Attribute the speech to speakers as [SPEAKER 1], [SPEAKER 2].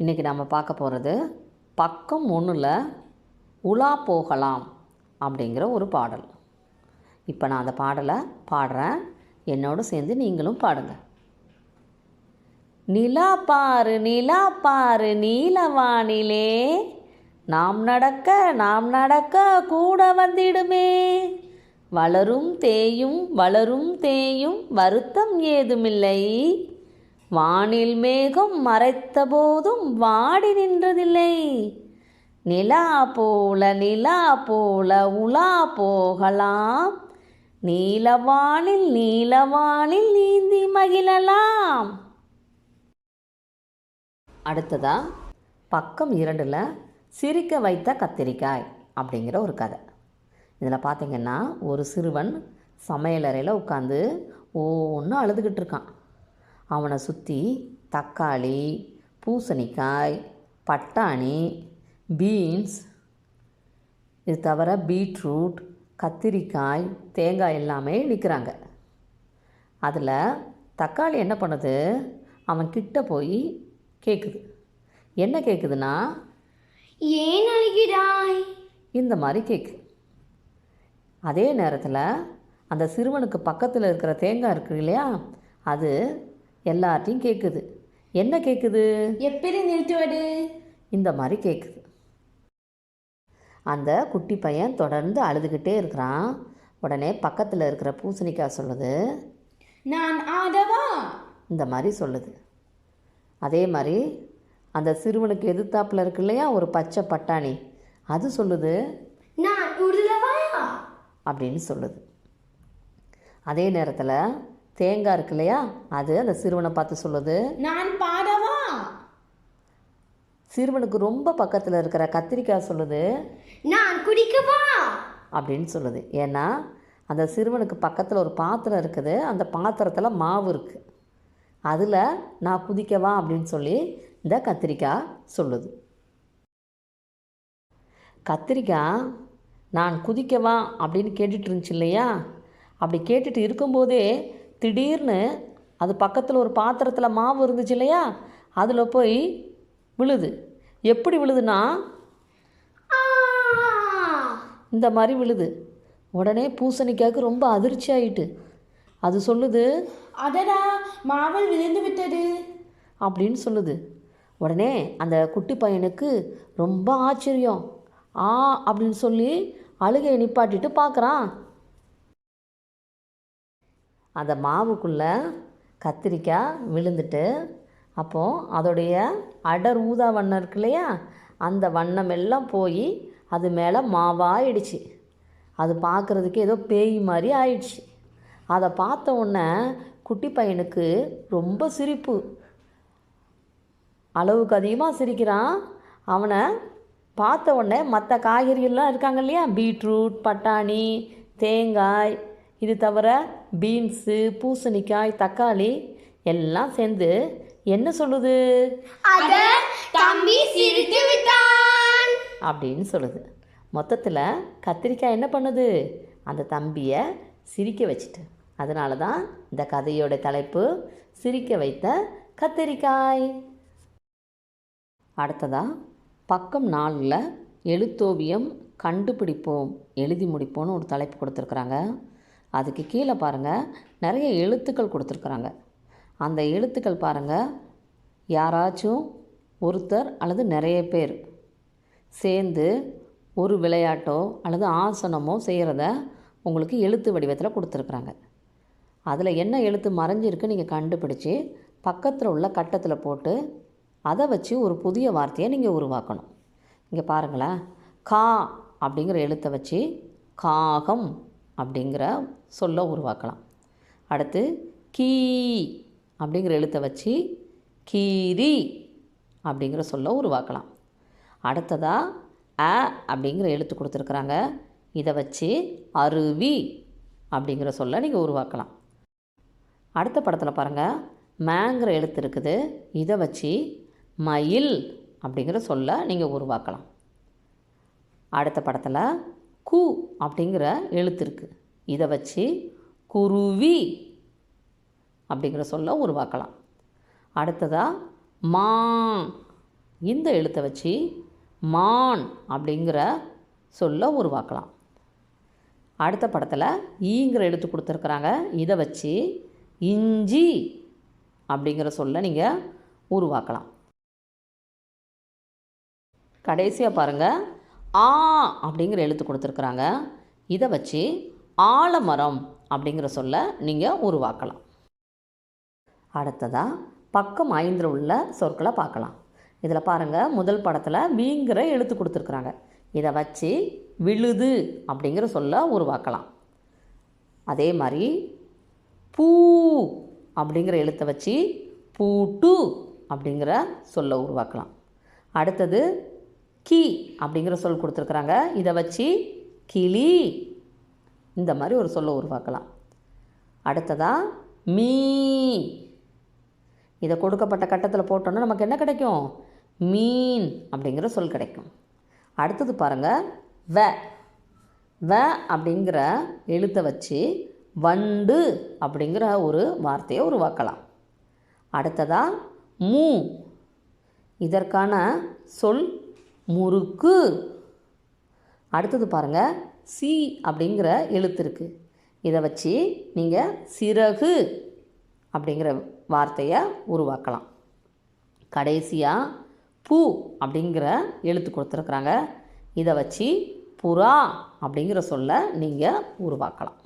[SPEAKER 1] இன்றைக்கி நம்ம பார்க்க போகிறது பக்கம் ஒன்றில் உலா போகலாம் அப்படிங்கிற ஒரு பாடல். இப்போ நான் அந்த பாடலை பாடுறேன். என்னோடு சேர்ந்து நீங்களும் பாடுங்க. நிலா பாரு நிலா பாரு நீலவானிலே நாம் நடக்க நாம் நடக்க கூட வந்திடுமே. வளரும் தேயும் வளரும் தேயும் வருத்தம் ஏதுமில்லை. வானில் மேகம் மறைத்த போதும் வாடி நின்றதில்லை. நிலா போல நிலா போல உலா போகலாம். நீலவானில் நீலவானில் நீந்தி மகிழலாம். அடுத்ததா பக்கம் இரண்டில் சிரிக்க வைத்த கத்திரிக்காய் அப்படிங்கிற ஒரு கதை. இதில் பார்த்தீங்கன்னா ஒரு சிறுவன் சமையலறையில் உட்காந்து ஒன்று அழுதுகிட்டு இருக்கான். அவனை சுற்றி தக்காளி பூசணிக்காய் பட்டாணி பீன்ஸ் இது தவிர பீட்ரூட் கத்திரிக்காய் தேங்காய் எல்லாமே விற்கிறாங்க. அதில் தக்காளி என்ன பண்ணுது? அவன் கிட்ட போய் கேட்குது என்ன கேட்குதுன்னா
[SPEAKER 2] ஏன் அழுகிறாய்?
[SPEAKER 1] இந்த மாதிரி கேட்குது அதே நேரத்தில் அந்த சிறுவனுக்கு பக்கத்தில் இருக்கிற தேங்காய் இருக்கு இல்லையா? அது எல்லார்ட்டையும் கேட்குது என்ன கேட்குது
[SPEAKER 2] எப்படி நிறுத்துவது
[SPEAKER 1] இந்த மாதிரி கேட்குது அந்த குட்டி பையன் தொடர்ந்து அழுதுகிட்டே இருக்கிறான். உடனே பக்கத்தில் இருக்கிற பூசணிக்காய் சொல்லுது.
[SPEAKER 2] நான் ஆடவா?
[SPEAKER 1] இந்த மாதிரி சொல்லுது. அதே மாதிரி அந்த சிறுவனுக்கு எதிர்த்தாப்புல இருக்கு இல்லையா ஒரு பச்சை பட்டாணி. அது சொல்லுது.
[SPEAKER 2] நான்
[SPEAKER 1] அப்படின்னு சொல்லுது. அதே நேரத்தில் தேங்காய் இருக்கு இல்லையா அது அந்த சிறுவனை பார்த்து சொல்லுது.
[SPEAKER 2] நான் பாடவா?
[SPEAKER 1] சிறுவனுக்கு ரொம்ப பக்கத்தில் இருக்கிற கத்திரிக்காய் சொல்லுது.
[SPEAKER 2] நான் குடிக்கவா?
[SPEAKER 1] அப்படின்னு சொல்லுது. ஏன்னா அந்த சிறுவனுக்கு பக்கத்தில் ஒரு பாத்திரம் இருக்குது. அந்த பாத்திரத்தில் மாவு இருக்குது அதில் நான் குதிக்கவா அப்படின்னு சொல்லி இந்த கத்திரிக்காய் சொல்லுது. கத்திரிக்காய் நான் குதிக்கவா அப்படின்னு கேட்டுட்டு இருந்துச்சு இல்லையா? அப்படி கேட்டுட்டு இருக்கும்போதே திடீர்னு அது பக்கத்தில் ஒரு பாத்திரத்தில் மாவு இருந்துச்சு இல்லையா? அதில் போய் விழுது. எப்படி விழுதுன்னா! இந்த மாதிரி விழுது. உடனே பூசணிக்காய்க்கு ரொம்ப அதிர்ச்சி ஆயிட்டு. அது சொல்லுது
[SPEAKER 2] அடடா மாவல் விழுந்து விட்டது.
[SPEAKER 1] அப்படின்னு சொல்லுது. உடனே அந்த குட்டி பையனுக்கு ரொம்ப ஆச்சரியம். ஆ அப்படின்னு சொல்லி அழுகையை நிப்பாட்டிட்டு பார்க்குறான். அந்த மாவுக்குள்ளே கத்திரிக்காய் விழுந்துட்டு அப்போது அதோடைய அடர் ஊதா வண்ணம் இருக்கு இல்லையா? அந்த வண்ணம் எல்லாம் போய் அது மேலே மாவாயிடுச்சு. அது பார்க்குறதுக்கு ஏதோ பேய் மாதிரி ஆயிடுச்சு. அதை பார்த்த உடனே குட்டி பையனுக்கு ரொம்ப சிரிப்பு. அளவுக்கு அதிகமாக சிரிக்கிறான். அவனை பார்த்த உடனே மற்ற காய்கறிகள்லாம் இருக்காங்க இல்லையா? பீட்ரூட் பட்டாணி தேங்காய் இது தவிர பீன்ஸு பூசணிக்காய் தக்காளி எல்லாம் சேர்ந்து என்ன சொல்லுது?
[SPEAKER 2] தம்பி சிரித்து விட்டான்.
[SPEAKER 1] அப்படின்னு சொல்லுது. மொத்தத்தில் கத்திரிக்காய் என்ன பண்ணுது? அந்த தம்பியை சிரிக்க வச்சுட்டு. அதனால தான் இந்த கதையோட தலைப்பு சிரிக்க வைத்த கத்திரிக்காய். அடுத்ததா பக்கம் நாலில் எழுத்தோவியம் கண்டுபிடிப்போம் எழுதி முடிப்போம்னு ஒரு தலைப்பு கொடுத்துருக்குறாங்க. அதுக்கு கீழே பாருங்கள் நிறைய எழுத்துக்கள் கொடுத்துருக்குறாங்க. அந்த எழுத்துக்கள் பாருங்கள் யாராச்சும் ஒருத்தர் அல்லது நிறைய பேர் சேர்ந்து ஒரு விளையாட்டோ அல்லது ஆசனமோ செய்கிறத உங்களுக்கு எழுத்து வடிவத்தில் கொடுத்துருக்குறாங்க. அதில் என்ன எழுத்து மறைஞ்சிருக்கு நீங்கள் கண்டுபிடிச்சி பக்கத்தில் உள்ள கட்டத்தில் போட்டு அதை வச்சு ஒரு புதிய வார்த்தையை நீங்கள் உருவாக்கணும். இங்கே பாருங்களேன் கா அப்படிங்கிற எழுத்தை வச்சு காகம் அப்படிங்கிற சொல்ல உருவாக்கலாம். அடுத்து கீ அப்படிங்கிற எழுத்தை வச்சு கீரி அப்படிங்கிற சொல்ல உருவாக்கலாம். அடுத்ததாக அ அப்படிங்கிற எழுத்து கொடுத்துருக்குறாங்க. இதை வச்சு அருவி அப்படிங்கிற சொல்ல நீங்கள் உருவாக்கலாம். அடுத்த படத்தில் பாருங்கள் மேங்கிற எழுத்து இருக்குது. இதை வச்சு மயில் அப்படிங்கிற சொல்ல நீங்கள் உருவாக்கலாம். அடுத்த படத்தில் கு அப்படிங்கிற எழுத்து இருக்குது இதை வச்சு குருவி அப்படிங்கிற சொல்ல உருவாக்கலாம். அடுத்ததாக மா. இந்த எழுத்தை வச்சு மான் அப்படிங்கிற சொல்ல உருவாக்கலாம். அடுத்த படத்தில் ஈங்கிற எழுத்து கொடுத்துருக்குறாங்க. இதை வச்சு இஞ்சி அப்படிங்கிற சொல்ல நீங்கள் உருவாக்கலாம். கடைசியாக பாருங்கள் ஆ அப்படிங்கிற எழுத்து கொடுத்துருக்குறாங்க. இதை வச்சு ஆலமரம் அப்படிங்கிற சொல்ல நீங்கள் உருவாக்கலாம். அடுத்ததாக பக்கம் ஐந்தில் உள்ள சொற்களை பார்க்கலாம். இதில் பாருங்கள் முதல் படத்தில் வீங்கிற எழுத்து கொடுத்துருக்குறாங்க. இதை வச்சு விழுது அப்படிங்கிற சொல்ல உருவாக்கலாம். அதே மாதிரி பூ அப்படிங்கிற எழுத்தை வச்சு பூட்டு அப்படிங்கிற சொல்ல உருவாக்கலாம். அடுத்தது கி அப்படிங்கிற சொல் கொடுத்துருக்குறாங்க. இதை வச்சு கிளி. இந்த மாதிரி ஒரு சொல்லை உருவாக்கலாம். அடுத்ததாக மீ. இதை கொடுக்கப்பட்ட கட்டத்தில் போட்டோன்னா நமக்கு என்ன கிடைக்கும்? மீன் அப்படிங்கிற சொல் கிடைக்கும். அடுத்தது பாருங்கள் வ. வ அப்படிங்கிற எழுத்தை வச்சு வண்டு அப்படிங்கிற ஒரு வார்த்தையை உருவாக்கலாம். அடுத்ததாக மூ. இதற்கான சொல் முறுக்கு. அடுத்தது பாருங்கள் சி அப்படிங்கிற எழுத்து இருக்குது இதை வச்சு நீங்கள் சிறகு அப்படிங்கிற வார்த்தையை உருவாக்கலாம். கடைசியாக பூ அப்படிங்கிற எழுத்து கொடுத்துருக்குறாங்க. இதை வச்சு புறா அப்படிங்கிற சொல்ல நீங்கள் உருவாக்கலாம்.